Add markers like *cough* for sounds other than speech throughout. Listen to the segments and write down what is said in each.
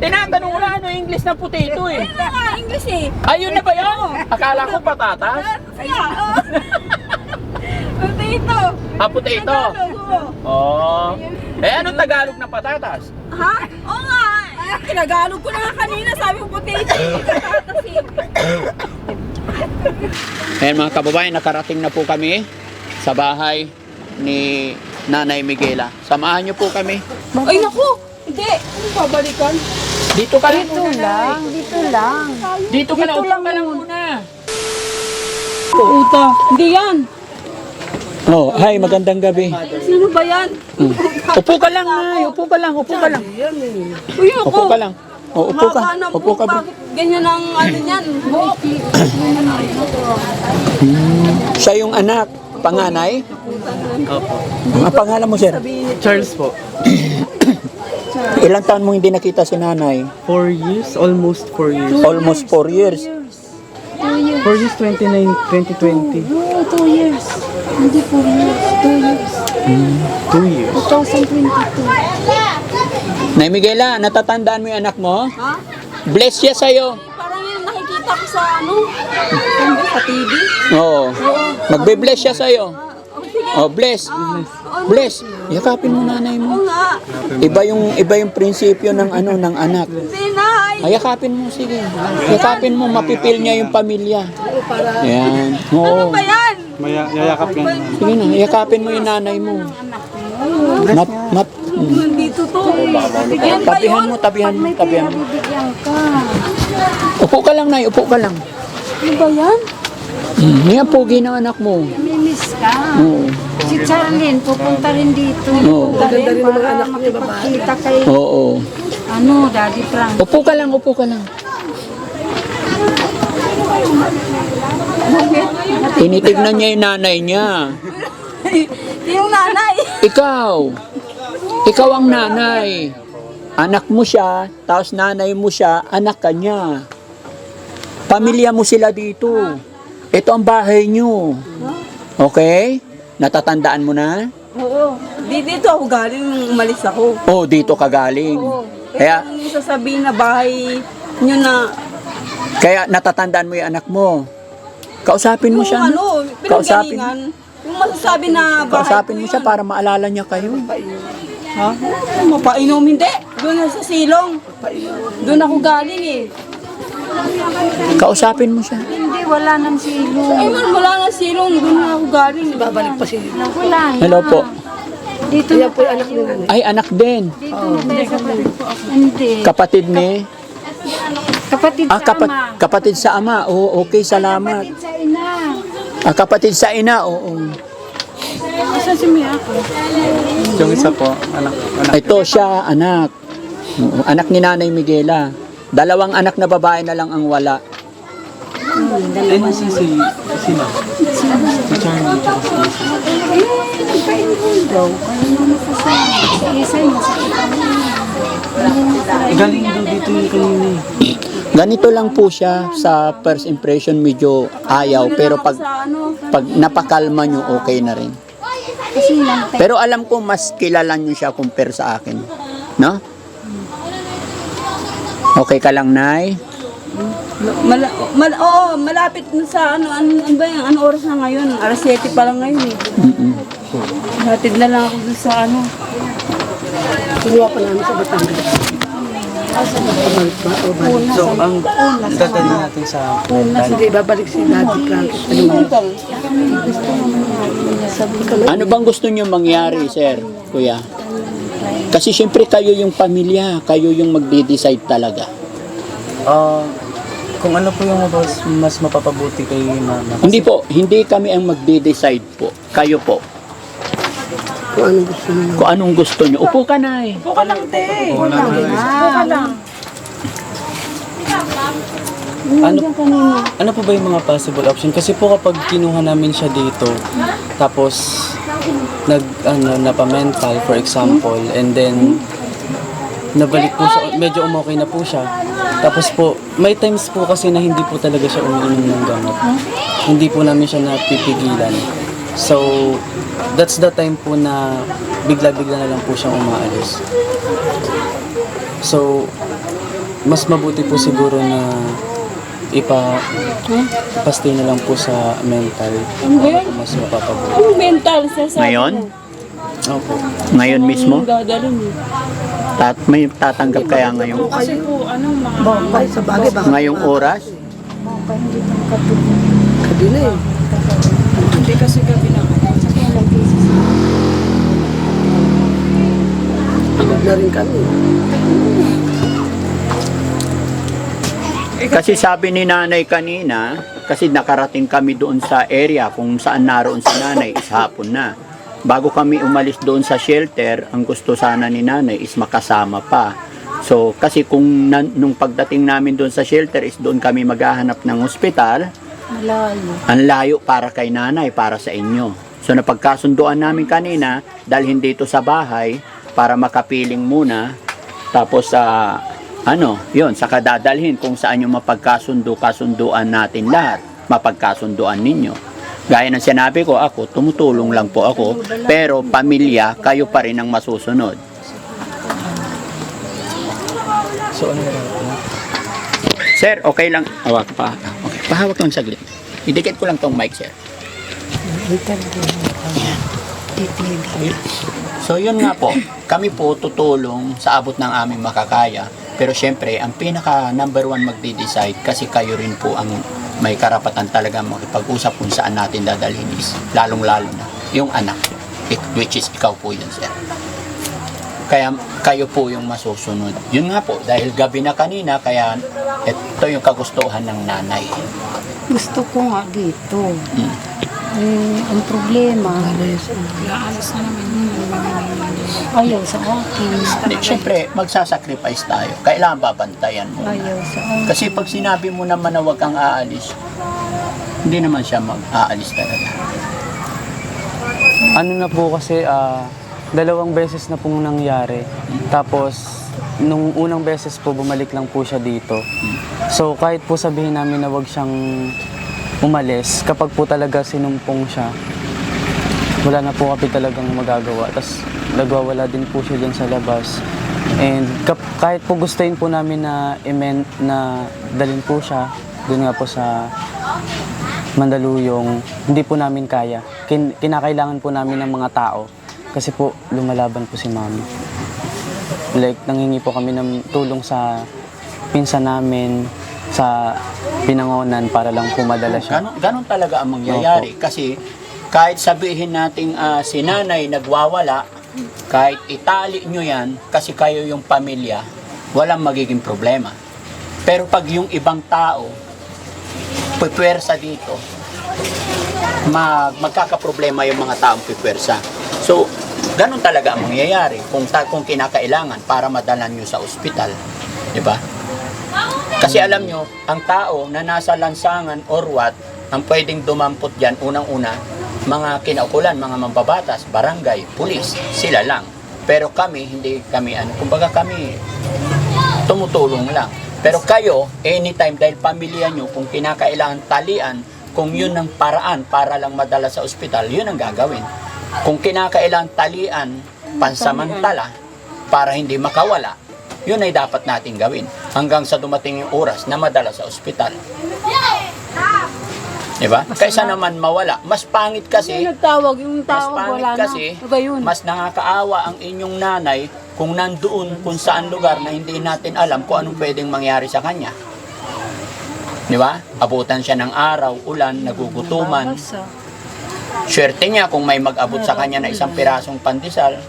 Tinatanong ko na ano English na potato eh. Ayun na nga, English eh. Ayun na ba yun? Akala ko patatas. Kaya, oh. Potato. Ah, potato. Oo. Oh. Eh, anong Tagalog na patatas? Ha? Oo nga. Ay, Kinagalog ko na nga kanina. Sabi ko potato. Patatas eh. Ayan mga kababayan, nakarating na po kami sa bahay ni Nanay Miguela. Samahan niyo po kami. Ay, naku. Hindi. Ano babalikan? Dito ka lang Dito muna, Nay. lang, dito lang. Dito ka lang, Dito upo lang ka lang muna. Puta. Hindi yan. Oh, hi, magandang gabi. Sino ba yan? Hmm. Upo ka lang, Nay. Upo ka lang, upo ka lang. Uy, ako. Upo ka lang. Oh, upo ka. Upo ka. Bakit ganyan ang ano niyan? Buhok. Siya yung anak, panganay. Opo. Ang pangalan mo, sir? Charles po. *coughs* Ilang taon mo hindi nakita si nanay? Four years? Almost four years. Almost four years. Two years. Four years, 29, 2020. Oo, two years. Hindi four years. Two years. Two years. 2022. Nay Miguela, natatandaan mo yung anak mo? Ha? Bless siya sa'yo. Parang yung nakikita ko sa ano? Sa TV? Oo. Magbe-bless siya sa'yo. Oh, sige. Oh, bless. Oh, Bless. Yakapin mo nanay Oo mo. nga. Iba yung iba yung prinsipyo ng ano ng anak. Hindi na. Ay, yakapin mo sige. Yakapin mo mapipil niya yung pamilya. Yan. Ano Oo. ba yan? Maya, yayakap ka na. Sige na, yakapin mo yung nanay mo. Mat, mat, mm. Nandito to. Yan ba Tabihan yun? mo, tabihan mo, tabihan mo. pinabibigyan ka. Upo ka lang, Nay. Upo ka lang. Ano ba yan? Mm. Yan, pogi ng anak mo. Namimiss ka. Oo. Si Charlene, pupunta rin dito. Oo. Pupunta rin para makipagkita kay, Oo. ano, Daddy Frank. Upo ka lang, upo ka lang. Tinitignan niya yung nanay niya. *laughs* Yung nanay. Ikaw. Ikaw ang nanay. Anak mo siya, tapos nanay mo siya, anak ka niya. Pamilya mo sila dito. Ito ang bahay niyo. Okay? Natatandaan mo na? Oo. Di dito ako galing nung umalis ako. Oh, dito ka galing. Oo. Kaya, Kaya yung sasabihin na bahay nyo na kaya natatandaan mo yung anak mo. Kausapin mo yung siya. no? ano, Kausapin, pinanggalingan. Yung masasabi na bahay kausapin ko mo siya yun. para maalala niya kayo. Ha? Mapainom hindi. Doon na sa silong. Doon ako galing eh. Kausapin mo siya. Hindi, wala nang silo. Ay man, wala na silong. Doon na ako galing. Babalik pa siya. Wala na. Hello po. Dito na po anak nila. Ay, anak din. Dito na tayo kapatid po ako. Hindi. Kapatid ni... Kapatid Ah, sa kapat, ama. kapatid sa ama. Oo, okay, salamat. Kapatid sa ina. Ah, kapatid sa ina, oo. Isa si Miyako. Yung isa po, anak, anak. Ito siya, anak. Anak ni Nanay Miguela. Dalawang anak na babae na lang ang wala. Nasa si, sino? Si Charlie. si. Eh, daw. Kaya nasasabi. Si Isa yung nasa Galing daw dito yung kanina eh. Ganito lang po siya sa first impression medyo ayaw pero pag pag napakalma nyo okay na rin. Pero alam ko mas kilala nyo siya compare sa akin. No? Okay ka lang, Nay? Mala, mal, oo, malapit na sa ano, ano, ano ba yan? Ano oras na ngayon? Alas 7 pa lang ngayon eh. Mm-mm. Hatid na lang ako dun sa ano. Kinuha pa namin sa Batangas. So, ang dadali natin sa Hindi, babalik si Daddy Frank. Ano bang gusto nyo mangyari, sir, kuya? Kasi syempre kayo yung pamilya, kayo yung magde-decide talaga. Ah, kung ano po yung mas, mas mapapabuti kay mama. Kasi Hindi po, hindi kami ang magde-decide po. Kayo po. Kung anong gusto niyo. Kung anong gusto nyo. Upo ka na eh. Buka lang, te. Wala na. Buka lang. Ano, ano po ba yung mga possible option? Kasi po kapag kinuha namin siya dito, tapos nag ano napamental for example and then nabalik po siya medyo umokay na po siya. Tapos po may times po kasi na hindi po talaga siya umiinom ng gamot. Hindi po namin siya napipigilan. So that's the time po na bigla-bigla na lang po siyang umaalis. So, mas mabuti po siguro na ipa ipastay na lang po sa mental. Ano ba yan? Mas mapapabuti. Yung mental sa sa Ngayon? Opo. Ngayon mismo? Dadalhin eh. Tat may tatanggap kaya ngayong Bakay sa bagay, baka ngayong oras? kapit. Kabila eh. Hindi kasi gabi na. Pagod na rin kami. Kasi sabi ni nanay kanina, kasi nakarating kami doon sa area kung saan naroon si nanay is hapon na. Bago kami umalis doon sa shelter, ang gusto sana ni nanay is makasama pa. So, kasi kung nan- nung pagdating namin doon sa shelter is doon kami maghahanap ng ospital, Malayo. ang layo para kay nanay, para sa inyo. So napagkasunduan namin kanina, dalhin dito sa bahay para makapiling muna. Tapos sa ano, yun, sa kadadalhin kung saan yung mapagkasundo, kasunduan natin lahat, mapagkasunduan ninyo. Gaya ng sinabi ko, ako, tumutulong lang po ako, pero pamilya, kayo pa rin ang masusunod. So, ano? Sir, okay lang. Hawak pa. Okay. Pahawak lang saglit. Idikit ko lang tong mic, sir. So yun nga po, kami po tutulong sa abot ng aming makakaya. Pero syempre, ang pinaka number one magde-decide kasi kayo rin po ang may karapatan talaga makipag-usap kung saan natin dadalhin is lalong-lalo na yung anak. Which is ikaw po yun, sir. Kaya kayo po yung masusunod. Yun nga po, dahil gabi na kanina, kaya ito yung kagustuhan ng nanay. Gusto ko nga dito. Mm. Eh, ang problema, ayaw sa akin. Hindi, syempre, magsasacrifice tayo. Kailangan babantayan mo. Ayaw sa akin. Kasi pag sinabi mo naman na huwag kang aalis, hindi naman siya mag-aalis talaga. Ano na po kasi, ah, dalawang beses na pong nangyari. Tapos, nung unang beses po, bumalik lang po siya dito. So, kahit po sabihin namin na wag siyang umalis, kapag po talaga sinumpong siya, wala na po kami talagang magagawa. Tapos, nagwawala din po siya dyan sa labas. And kahit po gustuin po namin na imen na dalhin po siya, dun nga po sa Mandaluyong, hindi po namin kaya. Kin- kinakailangan po namin ng mga tao kasi po lumalaban po si mami. Like, nangingi po kami ng tulong sa pinsan namin sa pinangonan para lang po madala siya. Ganon, ganon talaga ang mangyayari. Kasi kahit sabihin nating ah, si nanay nagwawala, kahit itali nyo yan, kasi kayo yung pamilya, walang magiging problema. Pero pag yung ibang tao, pipwersa dito, mag, magkakaproblema yung mga taong pipwersa. So, ganun talaga ang mangyayari kung, ta, kung kinakailangan para madala nyo sa ospital. Di ba? Kasi alam nyo, ang tao na nasa lansangan or what, ang pwedeng dumampot dyan, unang-una, mga kinaukulan, mga mambabatas, barangay, pulis, sila lang. Pero kami, hindi kami, ano, kumbaga kami, tumutulong lang. Pero kayo, anytime, dahil pamilya nyo, kung kinakailangan talian, kung yun ang paraan para lang madala sa ospital, yun ang gagawin. Kung kinakailangan talian, pansamantala, para hindi makawala, yun ay dapat natin gawin. Hanggang sa dumating yung oras na madala sa ospital. Diba? Kaysa naman mawala. Mas pangit kasi, Yung nagtawag, yung mas pangit wala kasi, na. Yun? mas nakakaawa ang inyong nanay kung nandoon kung saan lugar na hindi natin alam kung anong pwedeng mangyari sa kanya. Di ba? Abutan siya ng araw, ulan, nagugutuman. Basa. Swerte niya kung may mag-abot sa kanya na isang pirasong pandesal,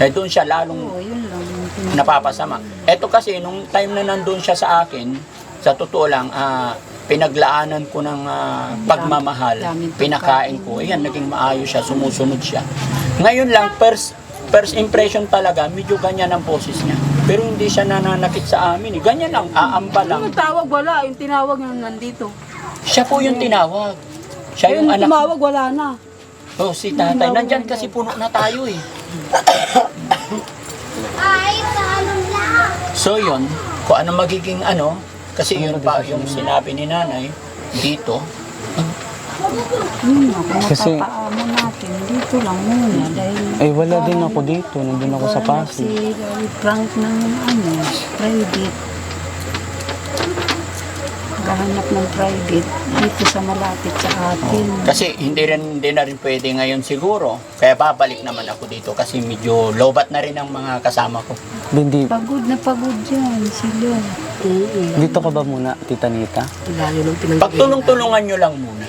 eh doon siya lalong Oo, yun lang. yung napapasama. Ito kasi, nung time na nandun siya sa akin, sa totoo lang, ah, pinaglaanan ko ng ah, pagmamahal, Daming pinakain ko, ayan, naging maayos siya, sumusunod siya. Ngayon lang, first, first impression talaga, medyo ganyan ang boses niya. Pero hindi siya nananakit sa amin. eh. Ganyan lang, aamba lang. Yung tawag wala, yung tinawag yung nandito. Siya po yung tinawag. Siya yung Yung anak. tumawag wala na. Oh, si tatay. Nandyan kasi puno na tayo eh. So yun, kung ano magiging ano, kasi yun pa yung sinabi ni nanay dito, Kasi- napapaamo natin. Dito lang muna dahil... Eh, wala din ako dito. Nandun ako sa Wala Pasig. Si Frank ng ano, private. Gahanap ng private dito sa malapit sa atin. Kasi hindi rin hindi na rin pwede ngayon siguro. Kaya babalik naman ako dito kasi medyo lobat na rin ang mga kasama ko. Hindi. Pagod na pagod yan sila. Mm-hmm. Dito ka ba muna, Tita Nita? Layo ng pinag Pagtulong-tulungan nyo lang muna.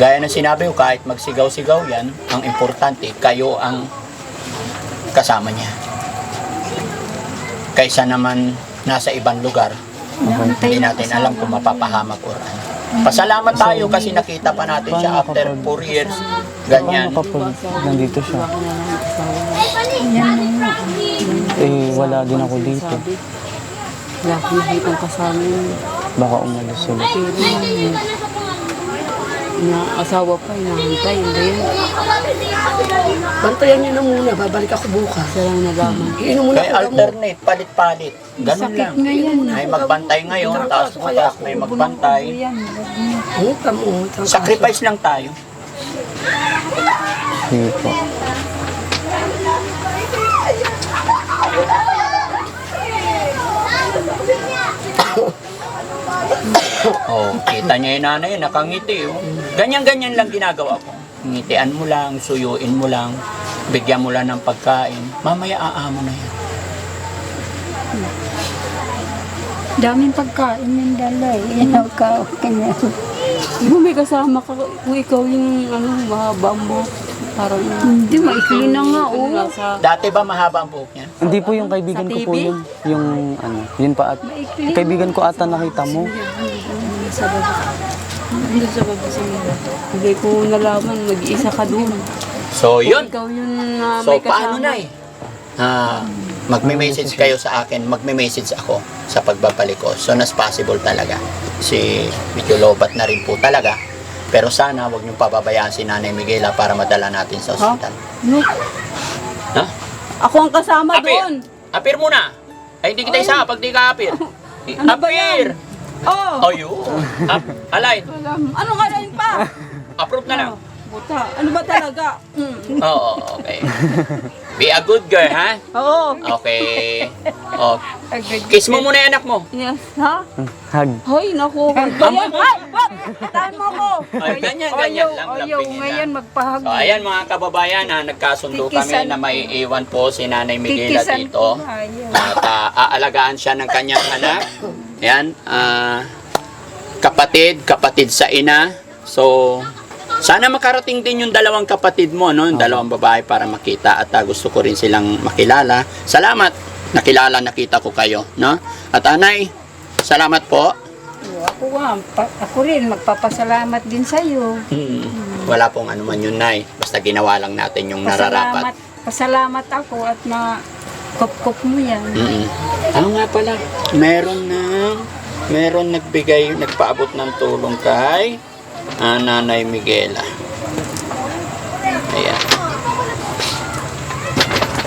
Gaya ng sinabi ko, kahit magsigaw-sigaw yan, ang importante, kayo ang kasama niya. Kaysa naman nasa ibang lugar, hindi natin alam kung mapapahamak or ano. Pasalamat tayo kasi nakita pa natin siya after 4 years. Ganyan. Paano kapag nandito siya? Eh, wala din ako dito. Wala akong nakitang kasama yun. Baka umalis sila. Pero na asawa pa, inahantay, hindi yun. Bantayan niyo na muna, babalik ako bukas. Isa lang nalaman. Iinom muna Kaya ako gamot. alternate, palit-palit. Ganun Sakit lang. ngayon. May magbantay ngayon, tapos bukas may magbantay. Yan. Ang tamo, ang Sacrifice lang tayo. Sige po. *coughs* Oh, kita niya yung nanay, nakangiti. Oh. Ganyan-ganyan lang ginagawa ko. Ngitian mo lang, suyuin mo lang, bigyan mo lang ng pagkain. Mamaya aamo na yan. Daming pagkain yung dala eh. Yan ang ka, kanya. Kung may kasama ka, kung ikaw yung ano, mahaba mo, parang Hindi, maikli na nga, oh. nasa Dati ba mahaba ang buhok niya? Hindi po yung kaibigan ko po TV? yun. Yung ano, yun pa at Maikli. kaibigan ko ata nakita mo. sa baba. Hindi sa baba sa baba. Hindi ko nalaman, mag-isa ka doon. So, yun. Ikaw yung na So, may kasama. paano na eh? Ah, magme-message kayo sa akin, magme-message ako sa pagbabalik ko. So, as possible talaga. Si medyo lobat na rin po talaga. Pero sana wag niyong pababayaan si Nanay Miguela para madala natin sa ospital. No, Ha? ako ang kasama Apir! doon. Apir muna! Ay, hindi kita isa pag di ka apir. *laughs* Ano ba apir! Oh! Ayun. Ap alay, Alam, ano ka rin pa? approve na lang. Buta, ano ba talaga? Mm. *laughs* Oo, okay. Be a good girl, ha? Oo. Okay. *laughs* Oh. Kiss mo muna yung anak mo. Yes, ha? Hug. Hoy, naku. Ano ba yan? Ay, wag! Tahan mo ko. Ay, ganyan, ganyan lang. Ayaw, lambingin ngayon lang. magpahagi. So, ayan mga kababayan, ha, nagkasundo kami Kikisan. na may iwan po si Nanay Miguela Kikisan dito. At ah, aalagaan siya ng kanyang anak. Ayan, ah, kapatid, kapatid sa ina. So, sana makarating din yung dalawang kapatid mo, no? Yung dalawang babae para makita at ah, gusto ko rin silang makilala. Salamat, nakilala, nakita ko kayo, no? At anay, salamat po. Ako, pa- ako rin, magpapasalamat din sa'yo. Hmm, wala pong ano man yun, Nay. Basta ginawa lang natin yung nararapat. Pasalamat, pasalamat ako at na kop-kop mo yan. Mm-mm. Ano nga pala, meron na, meron nagbigay, nagpaabot ng tulong kay ah, Nanay Miguela. Ayan.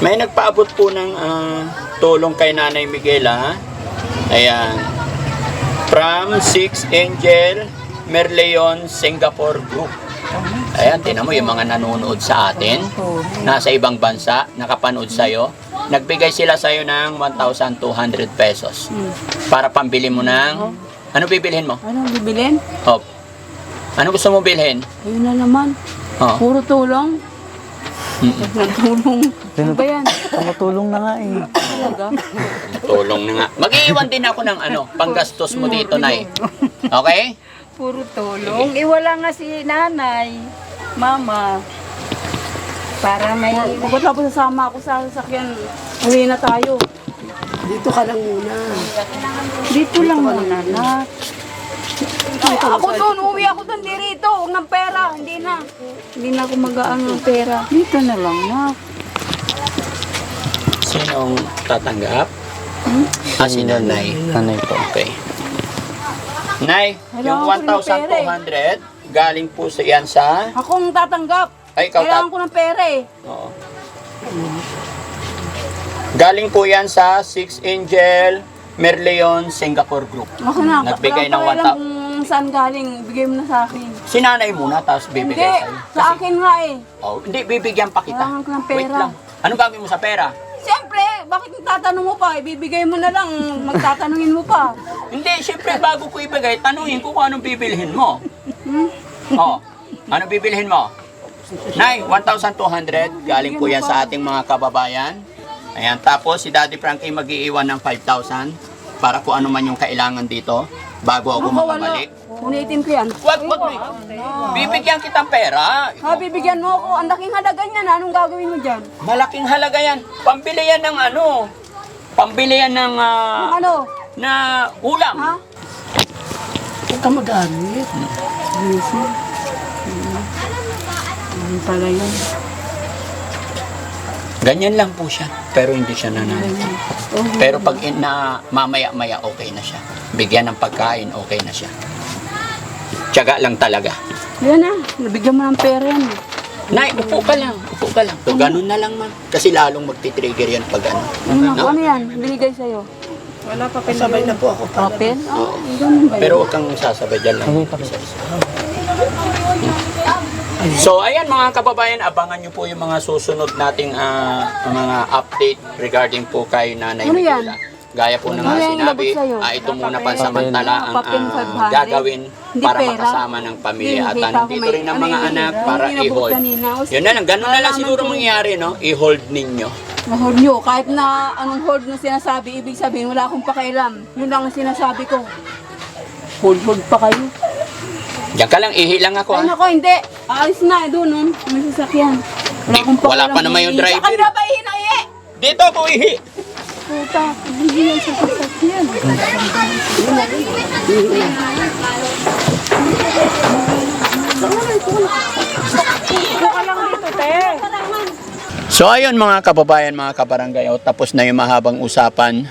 May nagpaabot po ng ah, tulong kay Nanay Miguela. Ayan. From Six Angel Merleon Singapore Group. Ayan, tinan mo yung mga nanonood sa atin nasa ibang bansa, nakapanood sa'yo, nagbigay sila sa'yo ng 1,200 pesos para pambili mo ng... Ano bibilhin mo? Anong bibilin? Oh. Ano gusto mo bilhin? Ayun na naman. Oh. Puro tulong. Mm-mm. Nagtulong. Ano ba yan? Tumutulong na nga eh. Talaga? Tulong na nga. Mag-iiwan din ako ng ano, panggastos mo dito, Nay. Okay? Puro tulong. Iwala nga si nanay, mama, para may... Pagkatapos sasama ako sa sasakyan, uwi na tayo. Dito ka lang muna. Dito lang muna na. Ako doon, uwi ako doon dirito. Huwag ng pera, hindi na. Hindi na ako mag-ano ng pera. Dito na lang na. Sinong tatanggap? Ah, si Nanay. Nanay po. Okay. Nay, yung Kailangan ko rin ng 1,200 galing po sa yan sa... Ako ang tatanggap. Ay, ikaw Kailangan ko ng pera eh. Oo. Galing po yan sa Six Angel Merleon Singapore Group. Ako na. Nagbigay ng Wala one pakialam kung saan galing. Bigay mo na sa akin. Si nanay muna, tapos Hindi, bibigay sa'yo. sa akin nga eh. Oh, hindi, bibigyan pa kita. Kailangan ko ng Wait pera. lang. Anong gagawin mo sa pera? Siyempre, bakit tatanong mo pa? Ibibigay mo na lang, magtatanungin mo pa. *laughs* Hindi, siyempre bago ko ibigay, tanungin ko kung anong bibilhin mo. Oh, anong bibilhin mo? Nay, 1,200. Galing po yan sa ating mga kababayan. Ayan, tapos si Daddy Frankie mag-iiwan ng 5,000 para kung ano man yung kailangan dito bago ako makamali. Unitin ko yan. Wag, wag, wag. Bibigyan kitang pera. Ha, bibigyan mo ako. Ang laking halaga niyan. Anong gagawin mo dyan? Malaking halaga yan. Pambili yan ng ano? Pambili yan ng ah, Ano? na ulam. Ha? Huwag ka mag-alit. Busy. Ano pala yun? Ganyan lang po siya. Pero hindi siya nananakit. Pero pag in, na mamaya-maya okay na siya. Bigyan ng pagkain, okay na siya. Tiyaga lang talaga. Yan na. Nabigyan mo ng pera yan. Nay, upo ka lang. Upo ka lang. So, ganun na lang, ma'am. Kasi lalong magti-trigger yan pag ano. Ano, No? ano yan? Binigay sa'yo? Sabay na po ako. para- Papel? Oh, ganun ba yun? Pero huwag kang sasabay dyan lang. So, ayan mga kababayan, abangan nyo po yung mga susunod nating ah, mga update regarding po kay Nanay Ano yan? Miguela. Gaya po ng Ano yan, sinabi, labot sa'yo? ah, ito muna pansamantala ang Papel ah, 500. gagawin Hindi para pera. makasama ng pamilya. At Hindi, ah, kita ko nandito may- rin ang ano mga yun, anak para nabukod i-hold. kanina. O, Yun na lang, ganun na lang Malaman siguro ko. mangyayari, no? I-hold ninyo. Ma-hold nyo. Kahit na anong hold na sinasabi, ibig sabihin, wala akong pakialam. Yun lang ang sinasabi ko. Hold-hold pa kayo. Diyan ka lang, ihi lang ako. Ay, ah. nako, hindi. Aalis na, eh, doon, nun. May sasakyan. Wala akong wala pa naman yung driver. Sa kanila ba ihi na ihi? Dito ako ihi. Puta, hindi yan sa sasakyan. So ayun mga kababayan, mga kabarangay, oh, tapos na yung mahabang usapan.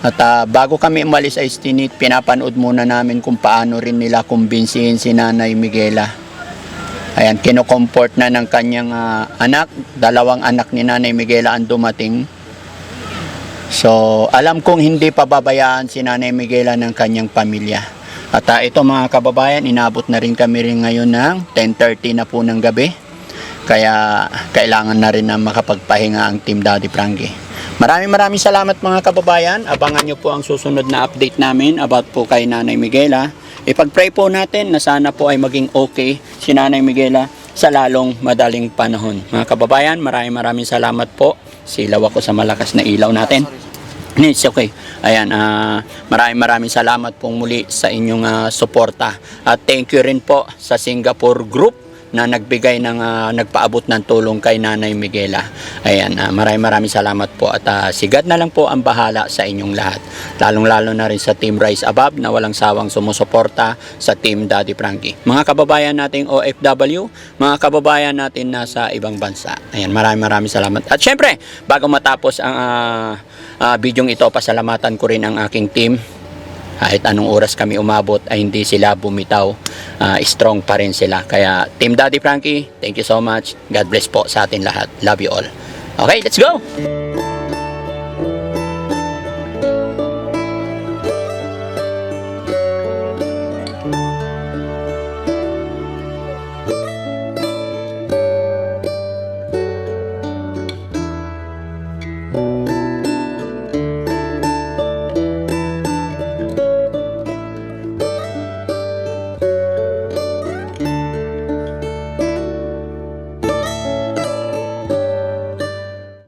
At ah, bago kami umalis ay stinit, pinapanood muna namin kung paano rin nila kumbinsihin si Nanay Miguela. Ayan, kinokomport na ng kanyang ah, anak. Dalawang anak ni Nanay Miguela ang dumating. So, alam kong hindi pababayaan si Nanay Miguela ng kanyang pamilya. At ah, ito mga kababayan, inabot na rin kami rin ngayon ng 10.30 na po ng gabi. Kaya kailangan na rin na makapagpahinga ang Team Daddy Frankie. Maraming maraming salamat mga kababayan. Abangan nyo po ang susunod na update namin about po kay Nanay Miguela. Ipag-pray po natin na sana po ay maging okay si Nanay Miguela sa lalong madaling panahon. Mga kababayan, maraming maraming salamat po. Silaw ako sa malakas na ilaw natin. It's okay. Ayan, ah, maraming maraming salamat pong muli sa inyong ah, suporta. At thank you rin po sa Singapore Group na nagbigay ng ah, nagpaabot ng tulong kay Nanay Miguela. Ayan, ah, maraming maraming salamat po at ah, si na lang po ang bahala sa inyong lahat. Lalong-lalo na rin sa Team Rise Above na walang sawang sumusuporta sa Team Daddy Frankie. Mga kababayan nating OFW, mga kababayan natin nasa ibang bansa. Ayan, maraming maraming salamat. At syempre, bago matapos ang ah, ah, bidyong ito, pasalamatan ko rin ang aking team kahit anong oras kami umabot ay hindi sila bumitaw. Ah, strong pa rin sila. Kaya Team Daddy Frankie thank you so much. God bless po sa atin lahat. Love you all. Okay let's go